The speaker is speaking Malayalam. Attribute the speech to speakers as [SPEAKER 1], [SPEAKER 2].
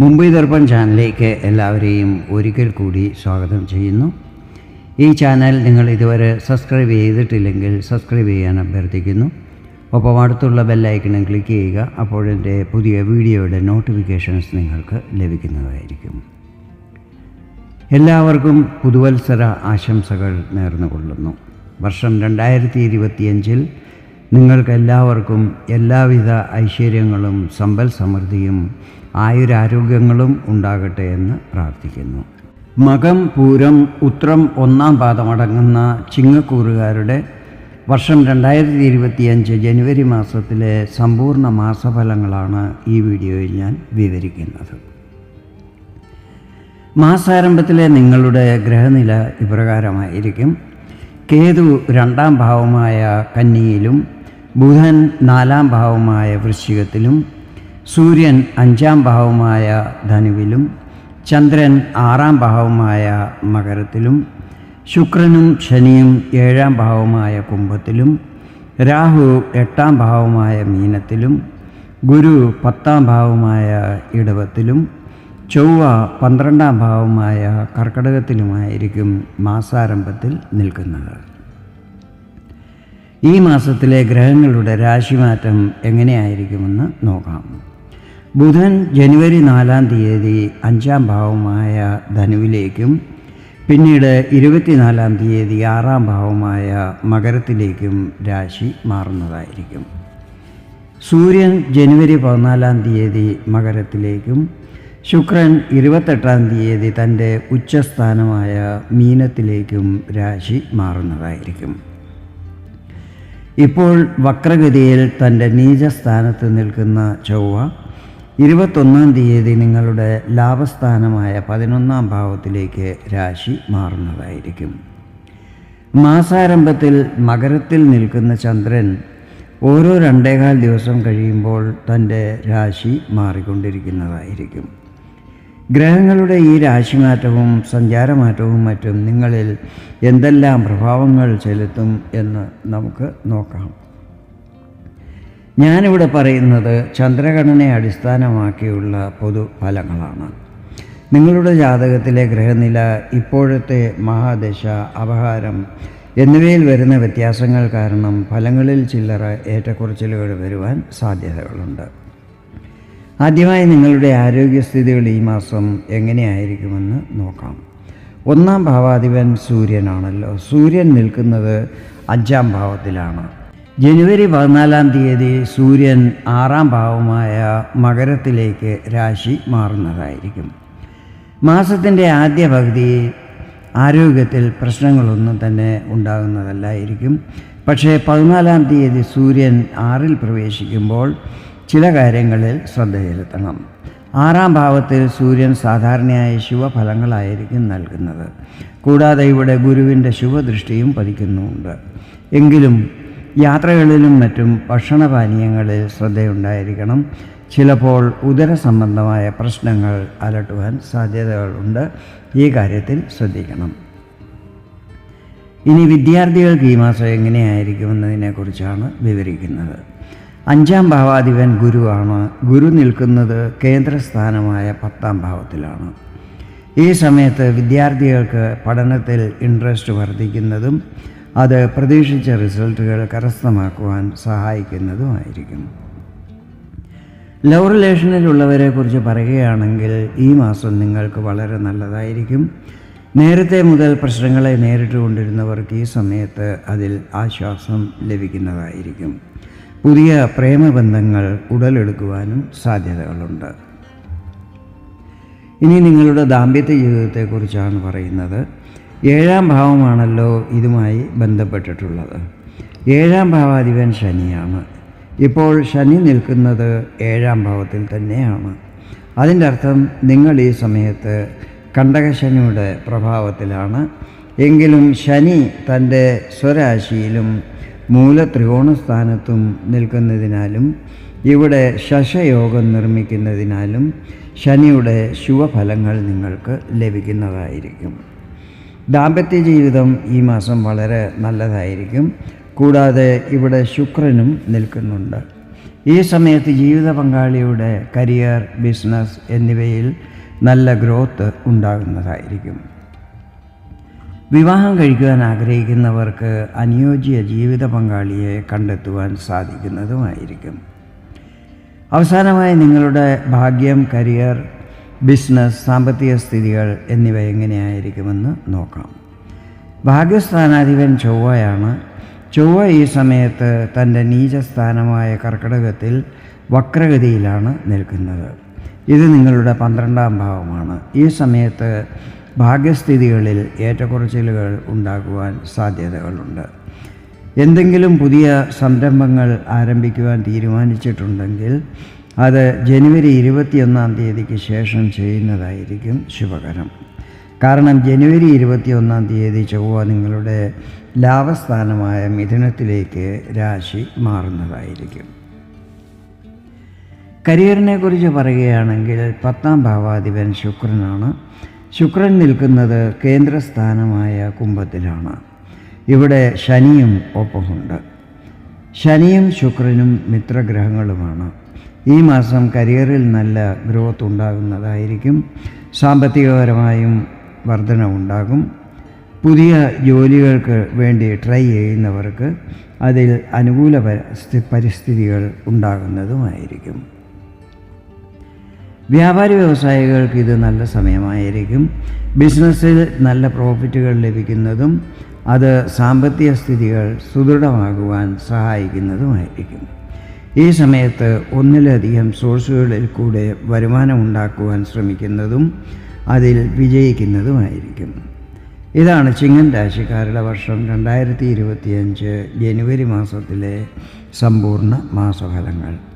[SPEAKER 1] മുംബൈ ദർപ്പൺ ചാനലിലേക്ക് എല്ലാവരെയും ഒരിക്കൽ കൂടി സ്വാഗതം ചെയ്യുന്നു. ഈ ചാനൽ നിങ്ങൾ ഇതുവരെ സബ്സ്ക്രൈബ് ചെയ്തിട്ടില്ലെങ്കിൽ സബ്സ്ക്രൈബ് ചെയ്യാൻ അഭ്യർത്ഥിക്കുന്നു. ഒപ്പം അടുത്തുള്ള ബെല്ലൈക്കണും ക്ലിക്ക് ചെയ്യുക അപ്പോഴെന്റെ പുതിയ വീഡിയോയുടെ നോട്ടിഫിക്കേഷൻസ് നിങ്ങൾക്ക് ലഭിക്കുന്നതായിരിക്കും. എല്ലാവർക്കും പുതുവത്സര ആശംസകൾ നേർന്നുകൊള്ളുന്നു. വർഷം രണ്ടായിരത്തി ഇരുപത്തിയഞ്ചിൽ നിങ്ങൾക്കെല്ലാവർക്കും എല്ലാവിധ ഐശ്വര്യങ്ങളും സമ്പൽ സമൃദ്ധിയും ആയുരാരോഗ്യങ്ങളും ഉണ്ടാകട്ടെ എന്ന് പ്രാർത്ഥിക്കുന്നു. മകം പൂരം ഉത്രം ഒന്നാം പാദമടങ്ങുന്ന ചിങ്ങക്കൂറുകാരുടെ വർഷം രണ്ടായിരത്തി ഇരുപത്തിയഞ്ച് ജനുവരി മാസത്തിലെ സമ്പൂർണ മാസഫലങ്ങളാണ് ഈ വീഡിയോയിൽ ഞാൻ വിവരിക്കുന്നത്. മാസാരംഭത്തിലെ നിങ്ങളുടെ ഗ്രഹനില ഇപ്രകാരമായിരിക്കും. കേതു രണ്ടാം ഭാവമായ കന്നിയിലും ബുധൻ നാലാം ഭാവമായ വൃശ്ചികത്തിലും സൂര്യൻ അഞ്ചാം ഭാവമായ ധനുവിലും ചന്ദ്രൻ ആറാം ഭാവമായ മകരത്തിലും ശുക്രനും ശനിയും ഏഴാം ഭാവമായ കുംഭത്തിലും രാഹു എട്ടാം ഭാവമായ മീനത്തിലും ഗുരു പത്താം ഭാവമായ ഇടവത്തിലും ചൊവ്വ പന്ത്രണ്ടാം ഭാവമായ കർക്കടകത്തിലുമായിരിക്കും മാസാരംഭത്തിൽ നിൽക്കുന്നത്. ഈ മാസത്തിലെ ഗ്രഹങ്ങളുടെ രാശിമാറ്റം എങ്ങനെയായിരിക്കുമെന്ന് നോക്കാം. ബുധൻ ജനുവരി നാലാം തീയതി അഞ്ചാം ഭാവമായ ധനുവിലേക്കും പിന്നീട് ഇരുപത്തിനാലാം തീയതി ആറാം ഭാവമായ മകരത്തിലേക്കും രാശി മാറുന്നതായിരിക്കും. സൂര്യൻ ജനുവരി പതിനാലാം തീയതി മകരത്തിലേക്കും ശുക്രൻ ഇരുപത്തെട്ടാം തീയതി തന്റെ ഉച്ചസ്ഥാനമായ മീനത്തിലേക്കും രാശി മാറുന്നതായിരിക്കും. ഇപ്പോൾ വക്രഗതിയിൽ തന്റെ നീചസ്ഥാനത്ത് നിൽക്കുന്ന ചൊവ്വ ഇരുപത്തൊന്നാം തീയതി നിങ്ങളുടെ ലാഭസ്ഥാനമായ പതിനൊന്നാം ഭാവത്തിലേക്ക് രാശി മാറുന്നതായിരിക്കും. മാസാരംഭത്തിൽ മകരത്തിൽ നിൽക്കുന്ന ചന്ദ്രൻ ഓരോ രണ്ടേകാൽ ദിവസം കഴിയുമ്പോൾ തന്റെ രാശി മാറിക്കൊണ്ടിരിക്കുന്നതായിരിക്കും. ഗ്രഹങ്ങളുടെ ഈ രാശിമാറ്റവും സഞ്ചാരമാറ്റവും മറ്റും നിങ്ങളിൽ എന്തെല്ലാം പ്രഭാവങ്ങൾ ചെലുത്തും എന്ന് നമുക്ക് നോക്കാം. ഞാനിവിടെ പറയുന്നത് ചന്ദ്രഗണനയെ അടിസ്ഥാനമാക്കിയുള്ള പൊതു ഫലങ്ങളാണ്. നിങ്ങളുടെ ജാതകത്തിലെ ഗ്രഹനില ഇപ്പോഴത്തെ മഹാദശ അപഹാരം എന്നിവയിൽ വരുന്ന വ്യത്യാസങ്ങൾ കാരണം ഫലങ്ങളിൽ ചില്ലറ ഏറ്റക്കുറച്ചിലുകൾ വരുവാൻ സാധ്യതകളുണ്ട്. ആദ്യമായി നിങ്ങളുടെ ആരോഗ്യസ്ഥിതികൾ ഈ മാസം എങ്ങനെയായിരിക്കുമെന്ന് നോക്കാം. ഒന്നാം ഭാവാധിപൻ സൂര്യനാണല്ലോ. സൂര്യൻ നിൽക്കുന്നത് അഞ്ചാം ഭാവത്തിലാണ്. ജനുവരി പതിനാലാം തീയതി സൂര്യൻ ആറാം ഭാവമായ മകരത്തിലേക്ക് രാശി മാറുന്നതായിരിക്കും. മാസത്തിന്റെ ആദ്യ പകുതി ആരോഗ്യത്തിൽ പ്രശ്നങ്ങളൊന്നും തന്നെ ഉണ്ടാകുന്നതല്ലായിരിക്കും. പക്ഷേ പതിനാലാം തീയതി സൂര്യൻ ആറിൽ പ്രവേശിക്കുമ്പോൾ ചില കാര്യങ്ങളിൽ ശ്രദ്ധ ചെലുത്തണം ആറാം ഭാവത്തിൽ സൂര്യൻ സാധാരണയായ ശുഭഫലങ്ങളായിരിക്കും നൽകുന്നത്. കൂടാതെ ഇവിടെ ഗുരുവിന്റെ ശുഭദൃഷ്ടിയും പതിക്കുന്നുമുണ്ട് എങ്കിലും യാത്രകളിലും മറ്റും ഭക്ഷണപാനീയങ്ങളിൽ ശ്രദ്ധയുണ്ടായിരിക്കണം. ചിലപ്പോൾ ഉദര സംബന്ധമായ പ്രശ്നങ്ങൾ അലട്ടുവാൻ സാധ്യതകളുണ്ട്. ഈ കാര്യത്തിൽ ശ്രദ്ധിക്കണം. ഇനി വിദ്യാർത്ഥികൾക്ക് ഈ മാസം എങ്ങനെയായിരിക്കുമെന്നതിനെക്കുറിച്ചാണ് വിവരിക്കുന്നത്. അഞ്ചാം ഭാവാധിപൻ ഗുരുവാണ്. ഗുരു നിൽക്കുന്നത് കേന്ദ്രസ്ഥാനമായ പത്താം ഭാവത്തിലാണ്. ഈ സമയത്ത് വിദ്യാർത്ഥികൾക്ക് പഠനത്തിൽ ഇൻട്രസ്റ്റ് വർദ്ധിക്കുന്നതും അത് പ്രതീക്ഷിച്ച റിസൾട്ടുകൾ കരസ്ഥമാക്കുവാൻ സഹായിക്കുന്നതുമായിരിക്കും. ലവ് റിലേഷനിലുള്ളവരെ കുറിച്ച് പറയുകയാണെങ്കിൽ ഈ മാസം നിങ്ങൾക്ക് വളരെ നല്ലതായിരിക്കും. നേരത്തെ മുതൽ പ്രശ്നങ്ങളെ നേരിട്ടുകൊണ്ടിരുന്നവർക്ക് ഈ സമയത്ത് അതിൽ ആശ്വാസം ലഭിക്കുന്നതായിരിക്കും. പുതിയ പ്രേമബന്ധങ്ങൾ ഉടലെടുക്കുവാനും സാധ്യതകളുണ്ട്. ഇനി നിങ്ങളുടെ ദാമ്പത്യ ജീവിതത്തെക്കുറിച്ചാണ് പറയുന്നത്. ഏഴാം ഭാവമാണല്ലോ ഇതുമായി ബന്ധപ്പെട്ടിട്ടുള്ളത്. ഏഴാം ഭാവാധിപൻ ശനിയാണ്. ഇപ്പോൾ ശനി നിൽക്കുന്നത് ഏഴാം ഭാവത്തിൽ തന്നെയാണ്. അതിന്റെ അർത്ഥം നിങ്ങൾ ഈ സമയത്ത് കണ്ടകശനിയുടെ പ്രഭാവത്തിലാണ്. എങ്കിലും ശനി തന്റെ സ്വരാശിയിലും മൂലത്രികോണസ്ഥാനത്തും നിൽക്കുന്നതിനാലും ഇവിടെ ശശയോഗം നിർമ്മിക്കുന്നതിനാലും ശനിയുടെ ശുഭഫലങ്ങൾ നിങ്ങൾക്ക് ലഭിക്കുന്നതായിരിക്കും. ദാമ്പത്യ ജീവിതം ഈ മാസം വളരെ നല്ലതായിരിക്കും. കൂടാതെ ഇവിടെ ശുക്രനും നിൽക്കുന്നുണ്ട്. ഈ സമയത്ത് ജീവിത പങ്കാളിയുടെ കരിയർ ബിസിനസ് എന്നിവയിൽ നല്ല ഗ്രോത്ത് ഉണ്ടാകുന്നതായിരിക്കും. വിവാഹം കഴിക്കുവാൻ ആഗ്രഹിക്കുന്നവർക്ക് അനുയോജ്യ ജീവിത പങ്കാളിയെ കണ്ടെത്തുവാൻ സാധിക്കുന്നതുമായിരിക്കും. അവസാനമായി നിങ്ങളുടെ ഭാഗ്യം കരിയർ ബിസിനസ് സാമ്പത്തിക സ്ഥിതികൾ എന്നിവ എങ്ങനെയായിരിക്കുമെന്ന് നോക്കാം. ഭാഗ്യസ്ഥാനാധിപൻ ചൊവ്വയാണ്. ചൊവ്വ ഈ സമയത്ത് തന്റെ നീചസ്ഥാനമായ കർക്കിടകത്തിൽ വക്രഗതിയിലാണ് നിൽക്കുന്നത്. ഇത് നിങ്ങളുടെ പന്ത്രണ്ടാം ഭാവമാണ്. ഈ സമയത്ത് ഭാഗ്യസ്ഥിതികളിൽ ഏറ്റക്കുറച്ചിലുകൾ ഉണ്ടാകുവാൻ സാധ്യതകളുണ്ട്. എന്തെങ്കിലും പുതിയ സംരംഭങ്ങൾ ആരംഭിക്കുവാൻ തീരുമാനിച്ചിട്ടുണ്ടെങ്കിൽ അത് ജനുവരി ഇരുപത്തിയൊന്നാം തീയതിക്ക് ശേഷം ചെയ്യുന്നതായിരിക്കും ശുഭകരം. കാരണം ജനുവരി ഇരുപത്തിയൊന്നാം തീയതി ചൊവ്വ നിങ്ങളുടെ ലാഭസ്ഥാനമായ മിഥുനത്തിലേക്ക് രാശി മാറുന്നതായിരിക്കും. കരിയറിനെക്കുറിച്ച് പറയുകയാണെങ്കിൽ പത്താം ഭാവാധിപൻ ശുക്രനാണ്. ശുക്രൻ നിൽക്കുന്നത് കേന്ദ്രസ്ഥാനമായ കുംഭത്തിലാണ്. ഇവിടെ ശനിയും ഒപ്പമുണ്ട്. ശനിയും ശുക്രനും മിത്രഗ്രഹങ്ങളുമാണ്. ഈ മാസം കരിയറിൽ നല്ല ഗ്രോത്ത് ഉണ്ടാകുന്നതായിരിക്കും. സാമ്പത്തികപരമായും വർധന ഉണ്ടാകും പുതിയ ജോലികൾക്ക് വേണ്ടി ട്രൈ ചെയ്യുന്നവർക്ക് അതിൽ അനുകൂല പരിസ്ഥിതികൾ ഉണ്ടാകുന്നതുമായിരിക്കും. വ്യാപാരി വ്യവസായികൾക്ക് ഇത് നല്ല സമയമായിരിക്കും. ബിസിനസ്സിൽ നല്ല പ്രോഫിറ്റുകൾ ലഭിക്കുന്നതും അത് സാമ്പത്തിക സ്ഥിതികൾ സുദൃഢമാകുവാൻ സഹായിക്കുന്നതുമായിരിക്കും. ഈ സമയത്ത് ഒന്നിലധികം സോഴ്സുകളിൽ കൂടെ വരുമാനം ഉണ്ടാക്കുവാൻ ശ്രമിക്കുന്നതും അതിൽ വിജയിക്കുന്നതുമായിരിക്കും. ഇതാണ് ചിങ്ങൻ രാശിക്കാരുടെ വർഷം രണ്ടായിരത്തി ഇരുപത്തിയഞ്ച് ജനുവരി മാസത്തിലെ സമ്പൂർണ മാസഫലങ്ങൾ.